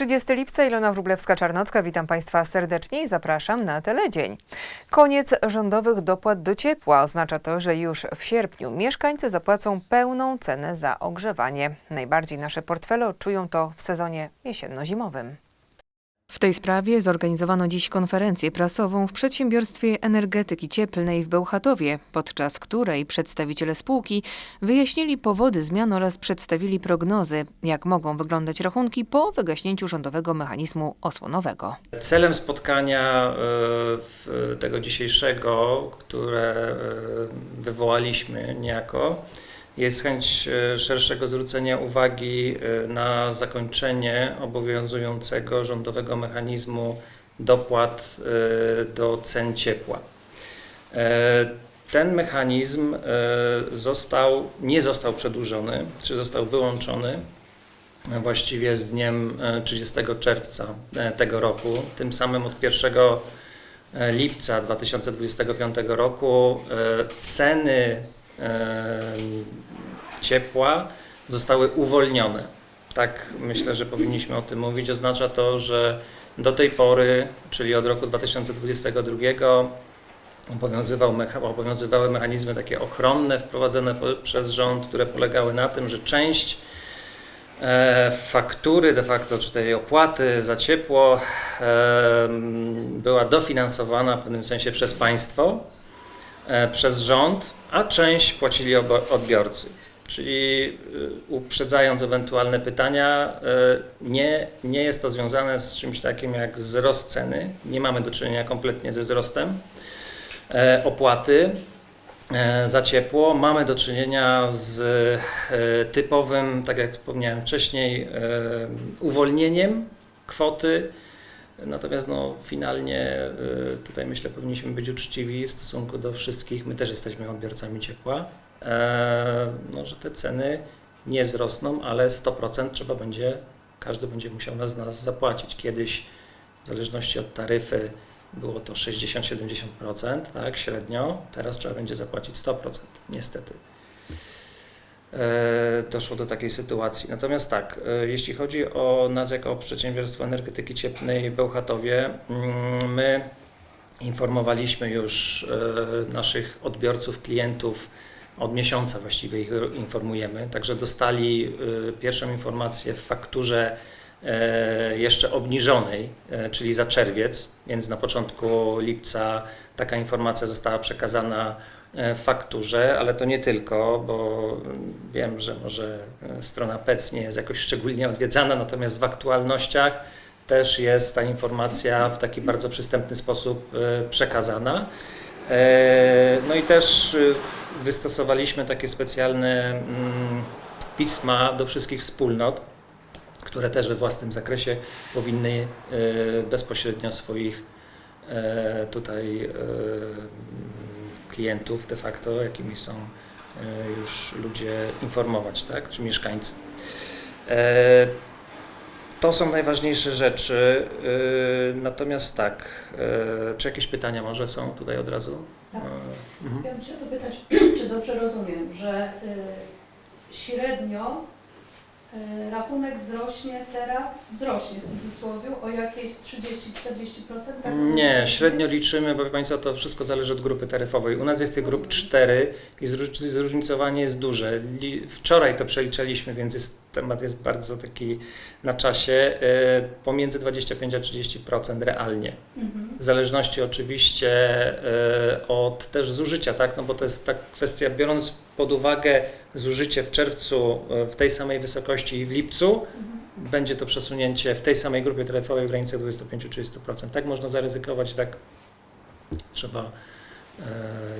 30 lipca, Ilona Wróblewska-Czarnocka. Witam Państwa serdecznie i zapraszam na Teledzień. Koniec rządowych dopłat do ciepła oznacza to, że już w sierpniu mieszkańcy zapłacą pełną cenę za ogrzewanie. Najbardziej nasze portfele odczują to w sezonie jesienno-zimowym. W tej sprawie zorganizowano dziś konferencję prasową w przedsiębiorstwie energetyki cieplnej w Bełchatowie, podczas której przedstawiciele spółki wyjaśnili powody zmian oraz przedstawili prognozy, jak mogą wyglądać rachunki po wygaśnięciu rządowego mechanizmu osłonowego. Celem spotkania e, tego dzisiejszego, które e, wywołaliśmy niejako, jest chęć e, szerszego zwrócenia uwagi e, na zakończenie obowiązującego rządowego mechanizmu dopłat e, do cen ciepła. Ten mechanizm został, nie został przedłużony, czy został wyłączony właściwie z dniem e, 30 czerwca tego roku. Tym samym od 1 e, lipca 2025 roku ceny ciepła zostały uwolnione. Tak myślę, że powinniśmy o tym mówić. Oznacza to, że do tej pory, czyli od roku 2022, obowiązywał obowiązywały mechanizmy takie ochronne wprowadzone przez rząd, które polegały na tym, że część e, faktury de facto, czy tej opłaty za ciepło była dofinansowana w pewnym sensie przez państwo, przez rząd, a część płacili odbiorcy. Czyli y, uprzedzając ewentualne pytania, y, nie, nie jest to związane z czymś takim jak wzrost ceny. Nie mamy do czynienia kompletnie ze wzrostem e, opłaty e, za ciepło. Mamy do czynienia z e, typowym, tak jak wspomniałem wcześniej, e, uwolnieniem kwoty. Natomiast no, finalnie e, tutaj myślę powinniśmy być uczciwi w stosunku do wszystkich. My też jesteśmy odbiorcami ciepła. E, No, że te ceny nie wzrosną, ale 100% trzeba będzie, każdy będzie musiał nas, nas zapłacić. Kiedyś w zależności od taryfy było to 60-70%, tak, średnio. Teraz trzeba będzie zapłacić 100%, niestety. E, Doszło do takiej sytuacji. Natomiast tak, e, jeśli chodzi o nas jako przedsiębiorstwo energetyki cieplnej Bełchatowie, mm, my informowaliśmy już e, naszych odbiorców, klientów, od miesiąca właściwie ich informujemy, także dostali pierwszą informację w fakturze jeszcze obniżonej, czyli za czerwiec, więc na początku lipca taka informacja została przekazana fakturze, ale to nie tylko, bo wiem, że może e, strona PEC nie jest jakoś szczególnie odwiedzana, natomiast w aktualnościach też jest ta informacja w taki bardzo przystępny sposób e, przekazana. E, No i też e, wystosowaliśmy takie specjalne mm, pisma do wszystkich wspólnot, które też we własnym zakresie powinny e, bezpośrednio swoich e, tutaj e, klientów de facto, jakimi są e, już ludzie informować, tak, czy mieszkańcy. E, To są najważniejsze rzeczy. e, Natomiast tak, czy jakieś pytania może są tutaj od razu? Tak. Mhm. Ja bym chciała zapytać, czy dobrze rozumiem, że średnio rachunek wzrośnie teraz, wzrośnie w cudzysłowie o jakieś 30-40%? Tak Nie, średnio liczymy, bo wie Państwo, to wszystko zależy od grupy taryfowej. U nas jest tych grup cztery i zróż- zróżnicowanie jest duże. Wczoraj to przeliczaliśmy, więc jest, temat jest bardzo taki na czasie. e, Pomiędzy 25 a 30% realnie. Mhm. W zależności oczywiście e, od też zużycia, tak? No bo to jest ta kwestia, biorąc pod uwagę zużycie w czerwcu e, w tej samej wysokości i w lipcu, Mhm. będzie to przesunięcie w tej samej grupie taryfowej w granicach 25-30%. Tak można zaryzykować, tak trzeba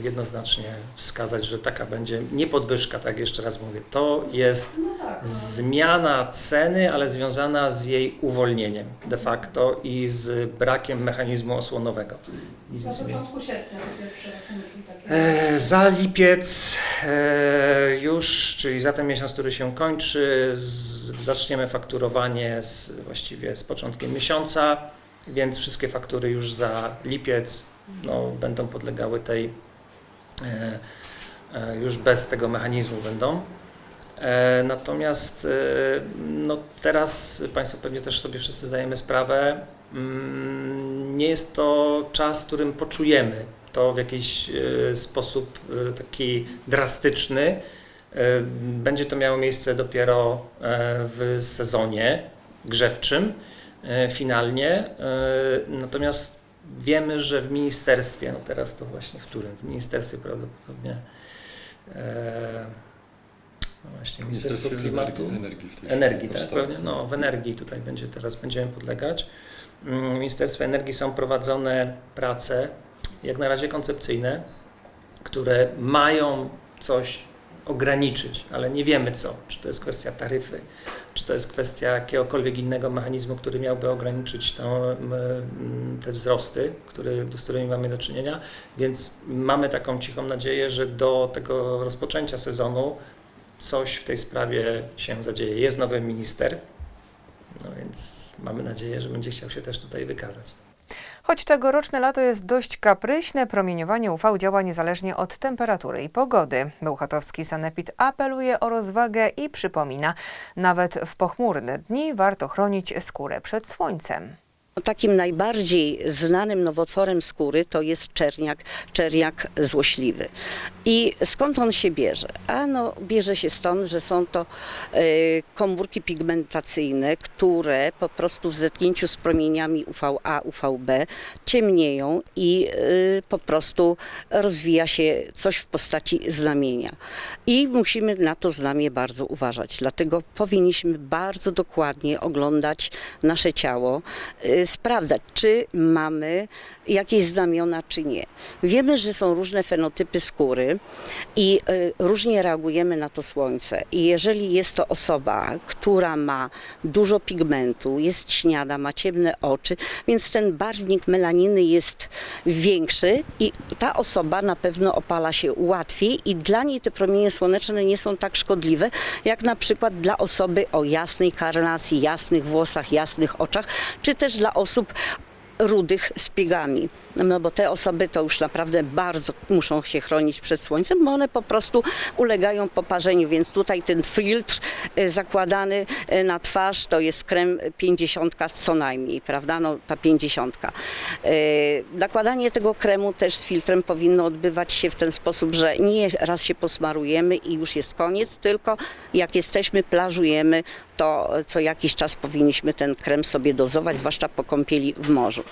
jednoznacznie wskazać, że taka będzie nie podwyżka, tak jeszcze raz mówię. To jest No tak. no. zmiana ceny, ale związana z jej uwolnieniem de facto i z brakiem mechanizmu osłonowego. Nic Na początku sierpnia pierwsze. E, Za lipiec e, już, czyli za ten miesiąc, który się kończy, z, zaczniemy fakturowanie z, właściwie z początkiem miesiąca, więc wszystkie faktury już za lipiec no, będą podlegały tej, e, e, już bez tego mechanizmu będą. E, Natomiast no teraz Państwo pewnie też sobie wszyscy zdajemy sprawę, mm, nie jest to czas, w którym poczujemy to w jakiś sposób taki drastyczny. Będzie to miało miejsce dopiero w sezonie grzewczym, finalnie. Natomiast wiemy, że w ministerstwie, no teraz to właśnie w którym? W ministerstwie prawdopodobnie. e, No właśnie, Ministerstwo Klimatu. Energii, w tej Energii, tak. No, w energii tutaj będzie teraz będziemy podlegać. Mm, W Ministerstwie Energii są prowadzone prace, jak na razie koncepcyjne, które mają coś ograniczyć, ale nie wiemy co. Czy to jest kwestia taryfy, czy to jest kwestia jakiegokolwiek innego mechanizmu, który miałby ograniczyć te wzrosty, który, z którymi mamy do czynienia. Więc mamy taką cichą nadzieję, że do tego rozpoczęcia sezonu coś w tej sprawie się zadzieje. Jest nowy minister, no więc mamy nadzieję, że będzie chciał się też tutaj wykazać. Choć tegoroczne lato jest dość kapryśne, promieniowanie UV działa niezależnie od temperatury i pogody. Bełchatowski Sanepid apeluje o rozwagę i przypomina, nawet w pochmurne dni warto chronić skórę przed słońcem. Takim najbardziej znanym nowotworem skóry to jest czerniak, czerniak złośliwy. I skąd on się bierze? Ano, bierze się stąd, że są to e, komórki pigmentacyjne, które po prostu w zetknięciu z promieniami UVA, UVB ciemnieją i e, po prostu rozwija się coś w postaci znamienia. I musimy na to znamie bardzo uważać. Dlatego powinniśmy bardzo dokładnie oglądać nasze ciało, y, sprawdzać, czy mamy jakieś znamiona, czy nie. Wiemy, że są różne fenotypy skóry i y, różnie reagujemy na to słońce. I jeżeli jest to osoba, która ma dużo pigmentu, jest śniada, ma ciemne oczy, więc ten barwnik melaniny jest większy i ta osoba na pewno opala się łatwiej i dla niej te promienie słoneczne nie są tak szkodliwe, jak na przykład dla osoby o jasnej karnacji, jasnych włosach, jasnych oczach, czy też dla osób rudych z pigami. No bo te osoby to już naprawdę bardzo muszą się chronić przed słońcem, bo one po prostu ulegają poparzeniu, więc tutaj ten filtr e, zakładany e, na twarz to jest krem 50 co najmniej, prawda? No ta 50. E, Nakładanie tego kremu też z filtrem powinno odbywać się w ten sposób, że nie raz się posmarujemy i już jest koniec, tylko jak jesteśmy, plażujemy, to co jakiś czas powinniśmy ten krem sobie dozować, zwłaszcza po kąpieli w morzu.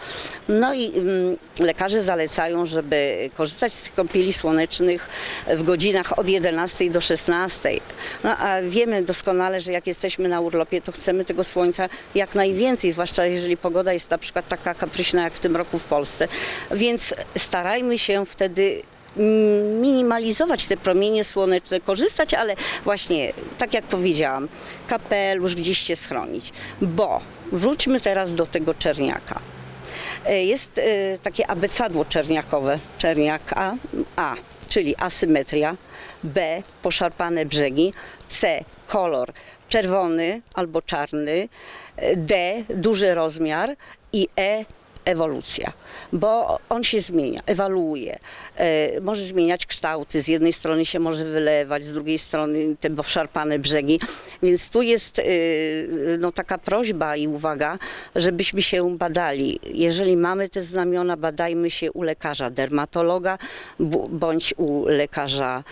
No i mm, lekarze zalecają, żeby korzystać z kąpieli słonecznych w godzinach od 11 do 16. No a wiemy doskonale, że jak jesteśmy na urlopie, to chcemy tego słońca jak najwięcej, zwłaszcza jeżeli pogoda jest na przykład taka kapryśna jak w tym roku w Polsce. Więc starajmy się wtedy minimalizować te promienie słoneczne, korzystać, ale właśnie, tak jak powiedziałam, kapelusz gdzieś się schronić. Bo wróćmy teraz do tego czerniaka. E, Jest e, takie abecadło czerniakowe. Czerniak A, A, czyli asymetria, B, poszarpane brzegi, C, kolor czerwony albo czarny, e, D, duży rozmiar i E, ewolucja, bo on się zmienia, ewaluuje, e, może zmieniać kształty, z jednej strony się może wylewać, z drugiej strony te poszarpane brzegi, więc tu jest e, no, taka prośba i uwaga, żebyśmy się badali. Jeżeli mamy te znamiona, badajmy się u lekarza dermatologa bądź u lekarza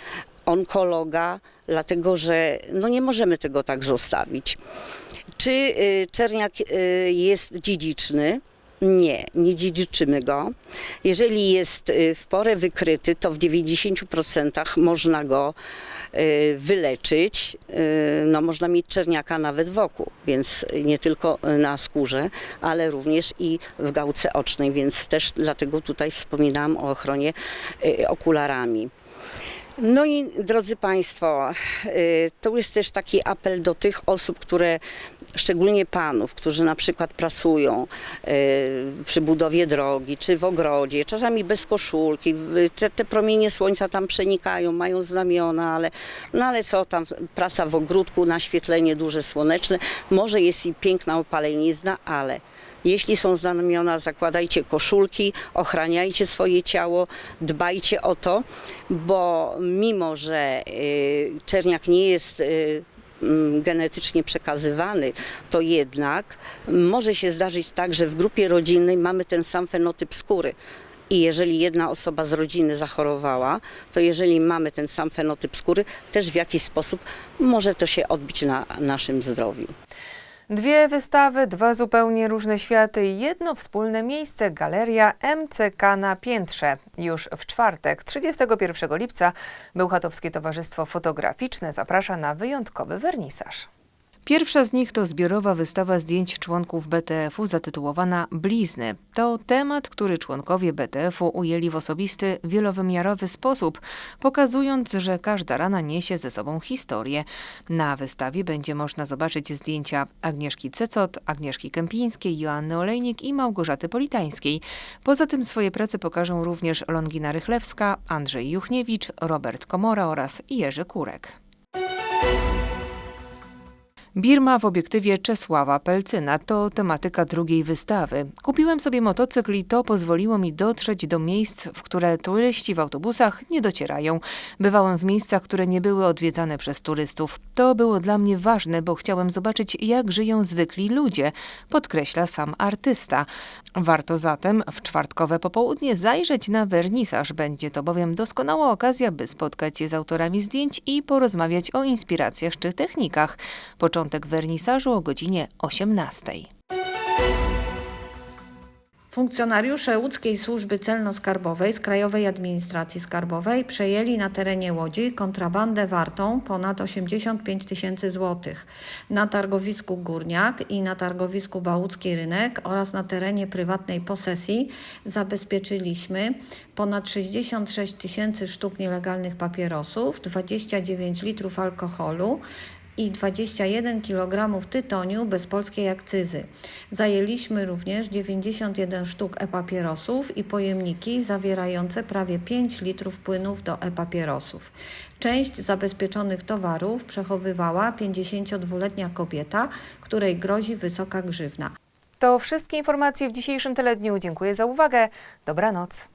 onkologa, dlatego że no, nie możemy tego tak zostawić. Czy y, czerniak y, jest dziedziczny? Nie, nie dziedziczymy go. Jeżeli jest y, w porę wykryty, to w 90% można go y, wyleczyć. Y, No, można mieć czerniaka nawet wokół, więc nie tylko na skórze, ale również i w gałce ocznej, więc też dlatego tutaj wspominałam o ochronie okularami. No i drodzy Państwo, y, to jest też taki apel do tych osób, które, szczególnie panów, którzy na przykład pracują y, przy budowie drogi, czy w ogrodzie, czasami bez koszulki, te, te promienie słońca tam przenikają, mają znamiona, ale, no ale co tam, praca w ogródku, naświetlenie duże słoneczne, może jest i piękna opalenizna, ale jeśli są znamiona, zakładajcie koszulki, ochraniajcie swoje ciało, dbajcie o to, bo mimo, że y, czerniak nie jest y, mm, genetycznie przekazywany, to jednak może się zdarzyć tak, że w grupie rodzinnej mamy ten sam fenotyp skóry. I jeżeli jedna osoba z rodziny zachorowała, to jeżeli mamy ten sam fenotyp skóry, też w jakiś sposób może to się odbić na naszym zdrowiu. Dwie wystawy, dwa zupełnie różne światy i jedno wspólne miejsce galeria MCK na Piętrze. Już w czwartek, 31 lipca, Bełchatowskie Towarzystwo Fotograficzne zaprasza na wyjątkowy wernisaż. Pierwsza z nich to zbiorowa wystawa zdjęć członków BTF-u zatytułowana Blizny. To temat, który członkowie BTF-u ujęli w osobisty, wielowymiarowy sposób, pokazując, że każda rana niesie ze sobą historię. Na wystawie będzie można zobaczyć zdjęcia Agnieszki Cecot, Agnieszki Kępińskiej, Joanny Olejnik i Małgorzaty Politańskiej. Poza tym swoje prace pokażą również Longina Rychlewska, Andrzej Juchniewicz, Robert Komora oraz Jerzy Kurek. Birma w obiektywie Czesława Pelcyna to tematyka drugiej wystawy. Kupiłem sobie motocykl i to pozwoliło mi dotrzeć do miejsc, w które turyści w autobusach nie docierają. Bywałem w miejscach, które nie były odwiedzane przez turystów. To było dla mnie ważne, bo chciałem zobaczyć, jak żyją zwykli ludzie, podkreśla sam artysta. Warto zatem w czwartkowe popołudnie zajrzeć na wernisaż. Będzie to bowiem doskonała okazja, by spotkać się z autorami zdjęć i porozmawiać o inspiracjach czy technikach. Początek wernisażu o godzinie 18. Funkcjonariusze łódzkiej służby celno-skarbowej z Krajowej Administracji Skarbowej przejęli na terenie Łodzi kontrabandę wartą ponad 85 tysięcy złotych. Na targowisku Górniak i na targowisku Bałucki Rynek oraz na terenie prywatnej posesji zabezpieczyliśmy ponad 66 tysięcy sztuk nielegalnych papierosów, 29 litrów alkoholu, i 21 kg tytoniu bez polskiej akcyzy. Zajęliśmy również 91 sztuk e-papierosów i pojemniki zawierające prawie 5 litrów płynów do e-papierosów. Część zabezpieczonych towarów przechowywała 52-letnia kobieta, której grozi wysoka grzywna. To wszystkie informacje w dzisiejszym teledniu. Dziękuję za uwagę. Dobranoc.